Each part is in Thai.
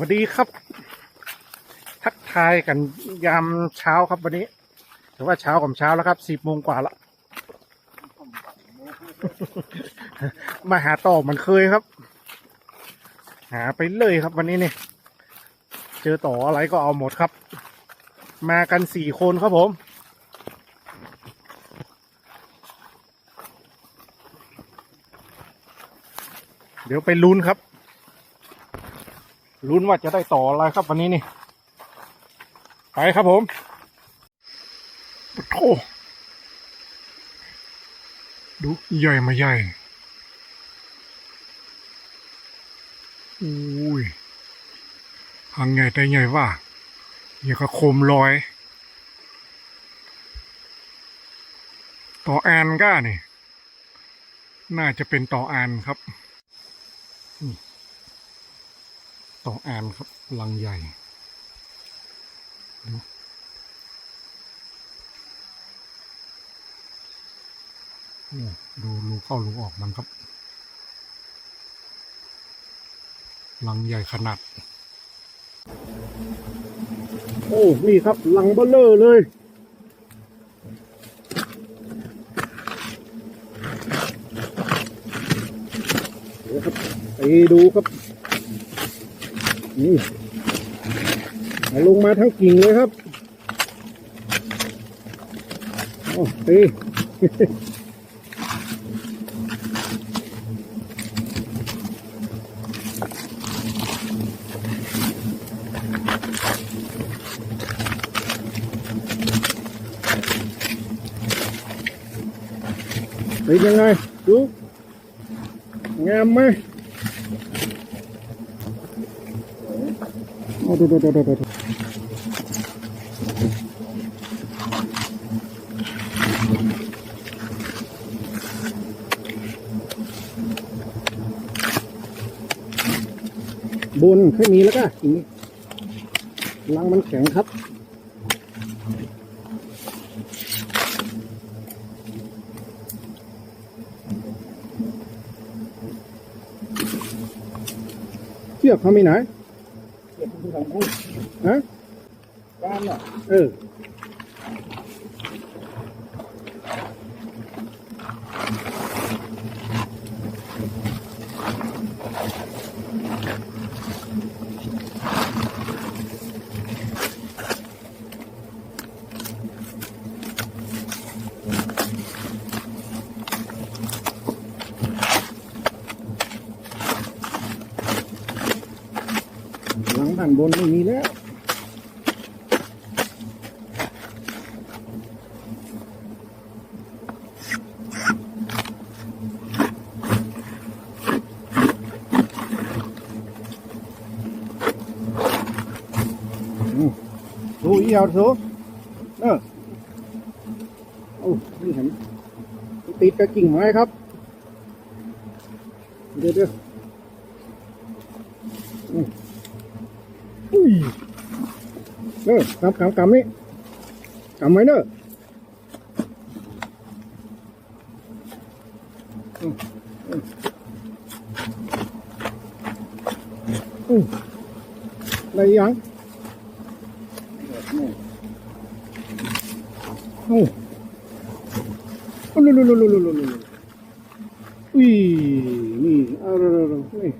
วัสดีครับ ทักทายกันยามเช้าครับวันนี้แต่ว่าเช้ากับเช้าแล้วครับสิบโมงกว่าละ มาหาต่อเหมันเคยครับ หาไปเลยครับวันนี้เนี่ยเจอต่ออะไรก็เอาหมดครับ มากันสี่คนครับผมเดี๋ยวไปลุ้นครับ ลุ้นว่าจะได้ต่ออะไรครับวันนี้นี่ ไปครับผมโอ้ดูใหญ่มาใหญ่อุ้ยหางใหญ่แต่ใหญ่ว่าอย่างกับโคมลอย ต่อแอนก้านี่ น่าจะเป็นต่อแอนครับ ต่อแอนครับลังใหญ่ดูดูรูเข้ารูออกมันครับ ลังใหญ่ขนาด โอ้ นี่ครับ ลังเบลเลอร์เลย เดี๋ยวครับไปดูครับ นี่ลงมาทั้งกิ่งเลยครับโอ้ตีเป็นยังไงดูงามไหม โอ้ดูดูดูดูดูบนแค่นี้แล้วก็อีกลังมันแข็งครับเชือกเขาไม่ไหน ฮะบ้านอะเออหลังด้าน บนไม่มีแล้ว Ừ. ดูอีเอาโซเออโอ้นี่เห็นติดกับกิ่งไม้ครับ เดี๋ยวเดี๋ยว เออกำกำกำนี่กำไว้เนอะอืมอืมอืมได้ยังโอ้โอ้ลุลุลุลุลุลุลุอุ้ยนี่เอาเร็วๆนี่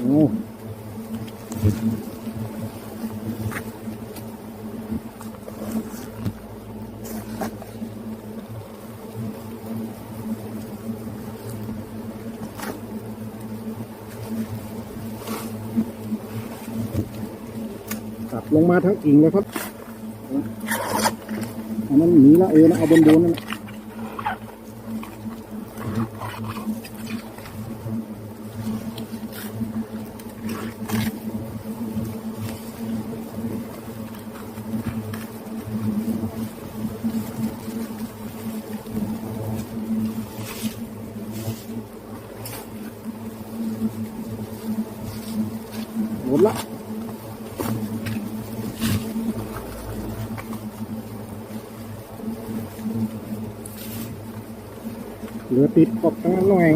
โอ้ ตัดลงมาทั้งกิ่งเลยครับอันนั้นหนีละเออนะเอาบนบนนั่นนะแหละ เหลือติดขอบตาหน่อย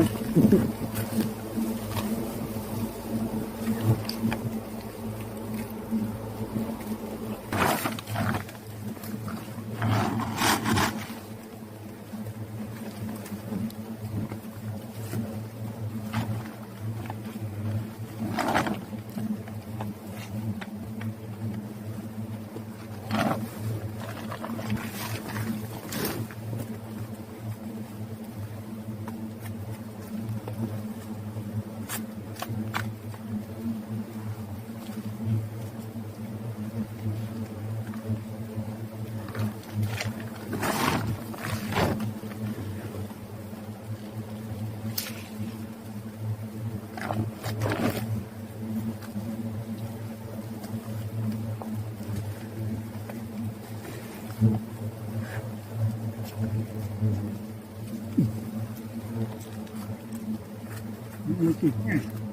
嗯。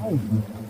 home.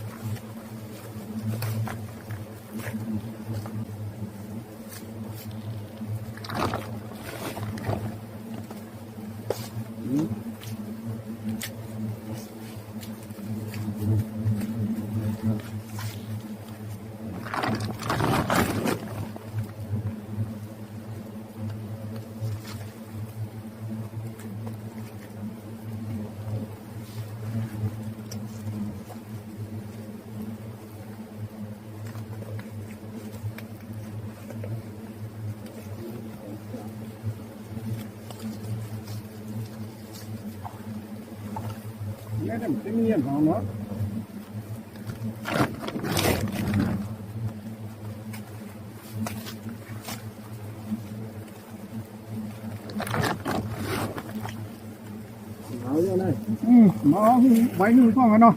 nhiên thiên nhiên của nó. Ừ, nó bánh con nó.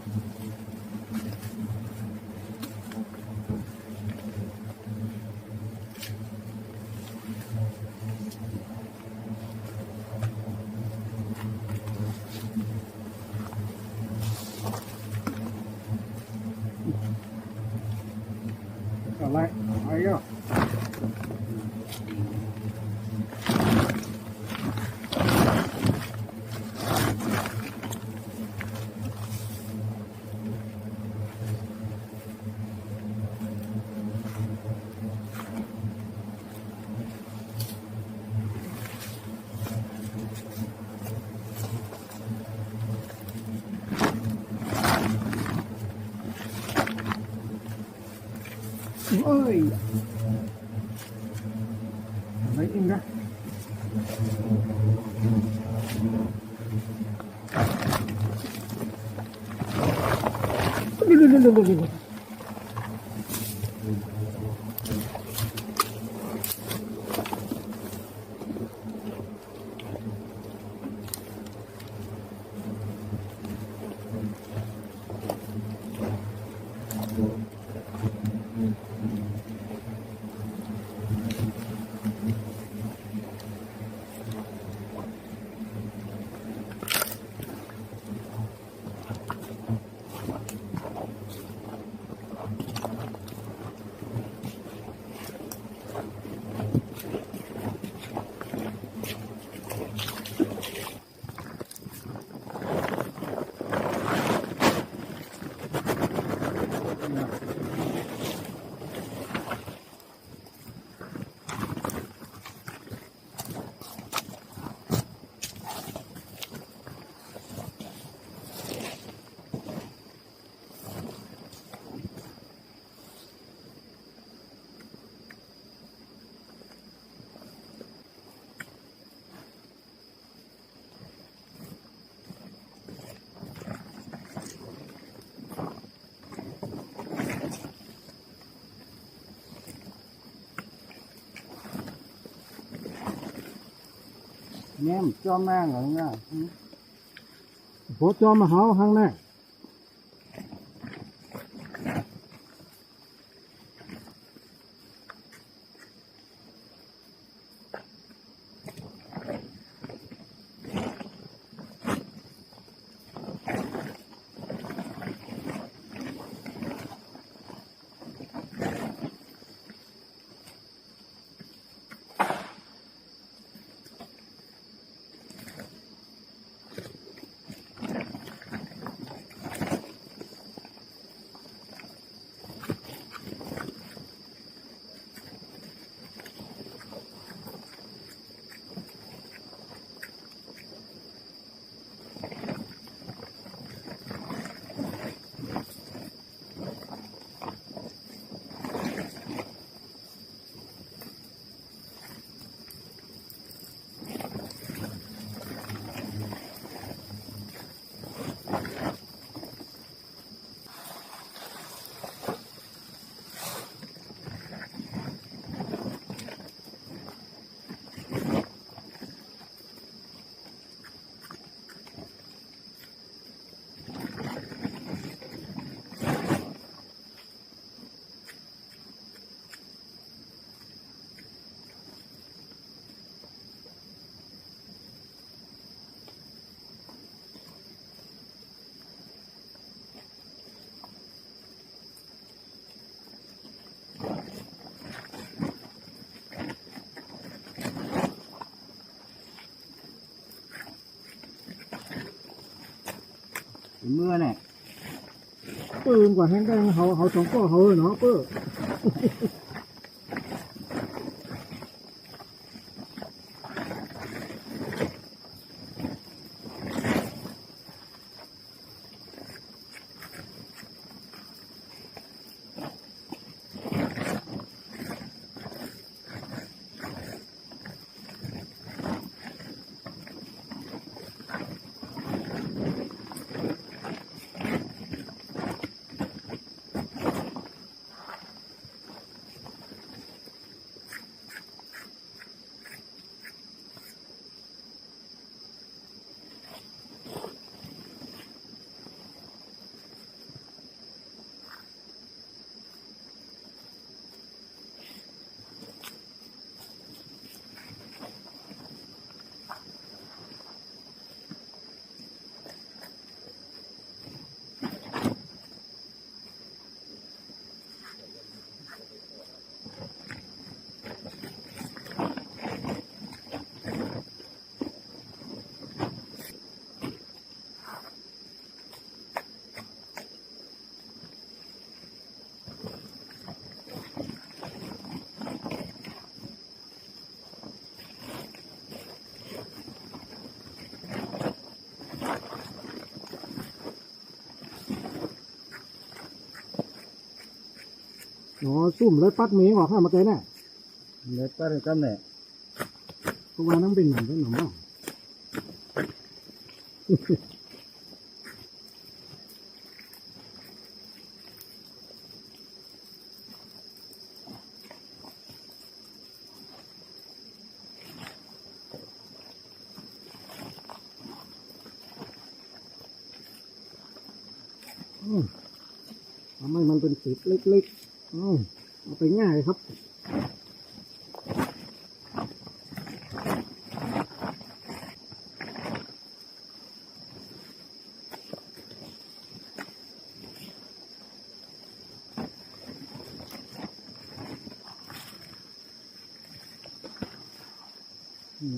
Uy! May inga. Lulululululul. เนี่ยโบจอมาหา ข้างหน้าเมื่อเนี่ยปืนกว่าแห้งได้เขาเขาสองก็เขาเนาะเปื้ ออ๋อซุ่มเลยปัดเมย์ออกข้ามาไกลน่ะเล็ดก็ได้ก็เนี่ยเพราะว่านั่งเป็นหนังเป็นหนังบ้างอืมทำให้มันเป็นสีเล็กๆอืม เอาไปง่ายครับ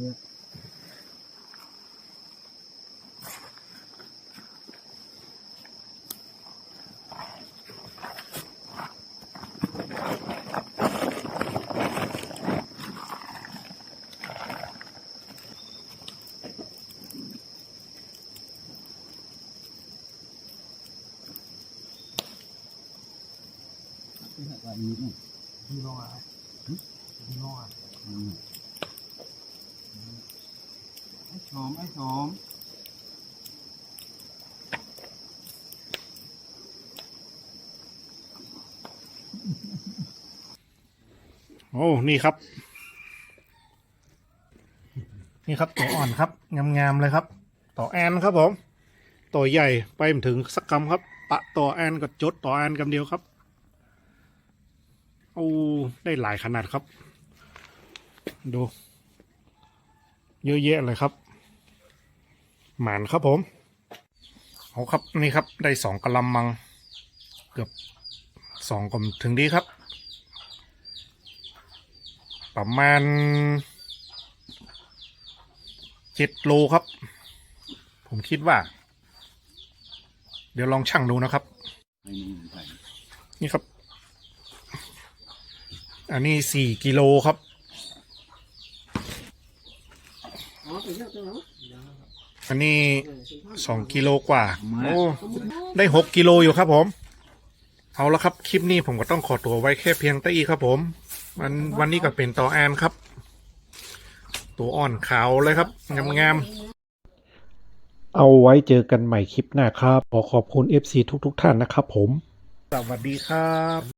เนี่ย ว่าอีกนี่พี่น้องอะพี่น้องอะไอืมไอ้ชมไอ้ชมโอ้ นี่ครับ นี่ครับ ตัวอ่อนครับ งามๆเลยครับ ต่อแอนครับผม ตัวใหญ่ไปถึงสักกำครับ ปะต่อแอนกับจดต่อแอนกำเดียวครับ โอ้ได้หลายขนาดครับ ดู เยอะแยะเลยครับ หมานครับผมเอาครับนี่ครับ ได้สองกะลำมัง เกือบสองกลมถึงดีครับ ประมาณเจ็ดโลครับ ผมคิดว่า เดี๋ยวลองชั่งดูนะครับ นี่ครับ อันนี้สี่กิโลครับอันนี้สองกิโลกว่าโอ้ได้หกกิโลอยู่ครับผม เอาละครับ คลิปนี้ผมก็ต้องขอตัวไว้แค่เพียงแต่อีครับผม วันวันนี้ก็เป็นต่อแอนครับ ตัวอ่อนขาวเลยครับงามๆเอาไว้เจอกันใหม่คลิปหน้าครับ ขอขอบคุณ FC ทุกๆทท่านนะครับผม สวัสดีครับ